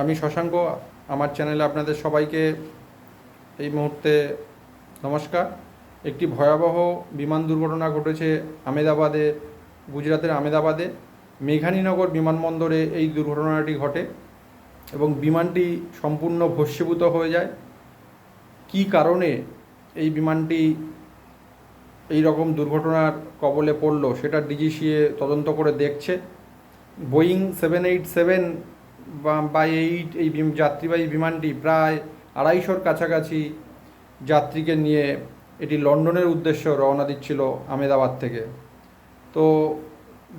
আমি শশাঙ্ক, আমার চ্যানেলে আপনাদের সবাইকে এই মুহূর্তে নমস্কার। একটি ভয়াবহ বিমান দুর্ঘটনা ঘটেছে আমেদাবাদে, গুজরাতের আমেদাবাদে। মেঘানীনগর বিমানবন্দরে এই দুর্ঘটনাটি ঘটে এবং বিমানটি সম্পূর্ণ ভস্মীভূত হয়ে যায়। কী কারণে এই বিমানটি এই রকম দুর্ঘটনার কবলে পড়ল সেটা ডিজিসিএ তদন্ত করে দেখছে। Boeing seven eight seven by eight এই যাত্রীবাহী বিমানটি প্রায় আড়াইশোর কাছাকাছি যাত্রীকে নিয়ে এটি লন্ডনের উদ্দেশ্যে রওনা দিচ্ছিল আমেদাবাদ থেকে। তো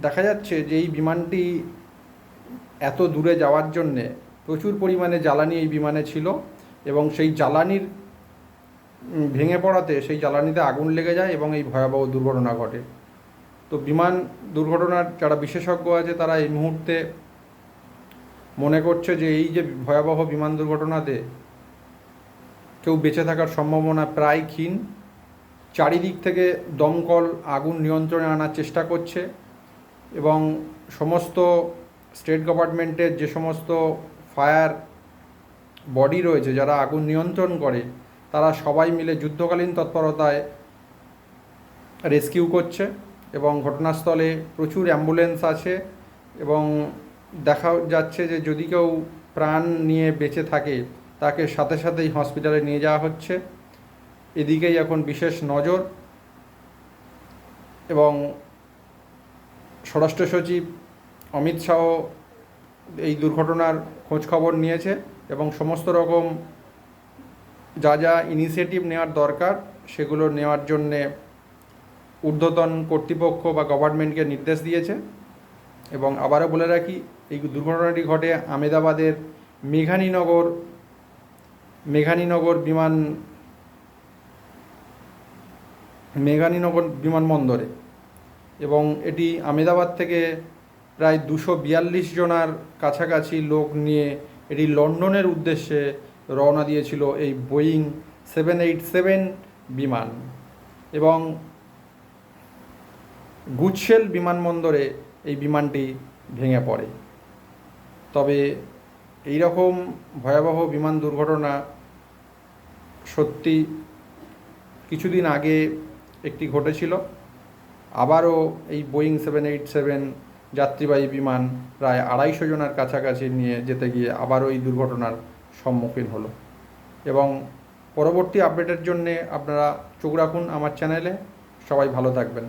দেখা যাচ্ছে যে এই বিমানটি এত দূরে যাওয়ার জন্যে প্রচুর পরিমাণে জ্বালানি এই বিমানে ছিল এবং সেই জ্বালানির ভেঙে পড়াতে সেই জ্বালানিতে আগুন লেগে যায় এবং এই ভয়াবহ দুর্ঘটনা ঘটে। তো বিমান দুর্ঘটনার যারা বিশেষজ্ঞ আছে তারা এই মুহূর্তে মনে করছে যে এই যে ভয়াবহ বিমান দুর্ঘটনাতে কেউ বেঁচে থাকার সম্ভাবনা প্রায় ক্ষীণ, চারিদিক থেকে দমকল আগুন নিয়ন্ত্রণে আনার চেষ্টা করছে এবং সমস্ত স্টেট গভর্নমেন্টের যে সমস্ত ফায়ার বডি রয়েছে, যারা আগুন নিয়ন্ত্রণ করে, তারা সবাই মিলে যুদ্ধকালীন তৎপরতায় রেস্কিউ করছে এবং ঘটনাস্থলে প্রচুর অ্যাম্বুলেন্স আছে এবং দেখা যাচ্ছে যে যদি কেউ প্রাণ নিয়ে বেঁচে থাকে, তাকে সাথে সাথেই হসপিটালে নিয়ে যাওয়া হচ্ছে। এদিকেই এখন বিশেষ নজর। এবং স্বরাষ্ট্র সচিব অমিত শাহ এই দুর্ঘটনার খোঁজ খবর নিয়েছে এবং সমস্ত রকম যা যা ইনিশিয়েটিভ নেওয়ার দরকার, সেগুলো নেওয়ার জন্যে ঊর্ধ্বতন কর্তৃপক্ষ বা গভর্নমেন্টকে নির্দেশ দিয়েছে। এবং আবারও বলে রাখি এই দুর্ঘটনাটি ঘটে আমেদাবাদের মেঘানীনগর মেঘানীনগর বিমান, মেঘানীনগর বিমানবন্দরে এবং এটি আমেদাবাদ থেকে প্রায় দুশো বিয়াল্লিশ জনার কাছাকাছি লোক নিয়ে এটি লন্ডনের উদ্দেশ্যে রওনা দিয়েছিল এই বোয়িং সেভেন এইট সেভেন বিমান এবং গুচ্ছেল বিমানবন্দরে এই বিমানটি ভেঙে পড়ে। তবে এই রকম ভয়াবহ বিমান দুর্ঘটনা সত্যি কিছুদিন আগে একটি ঘটেছিল। আবারও এই বোয়িং সেভেন এইট সেভেন যাত্রীবাহী বিমান প্রায় আড়াইশো জনের কাছাকাছি নিয়ে যেতে গিয়ে আবারও এই দুর্ঘটনার সম্মুখীন হলো। এবং পরবর্তী আপডেটের জন্যে আপনারা চোখ রাখুন আমার চ্যানেলে। সবাই ভালো থাকবেন।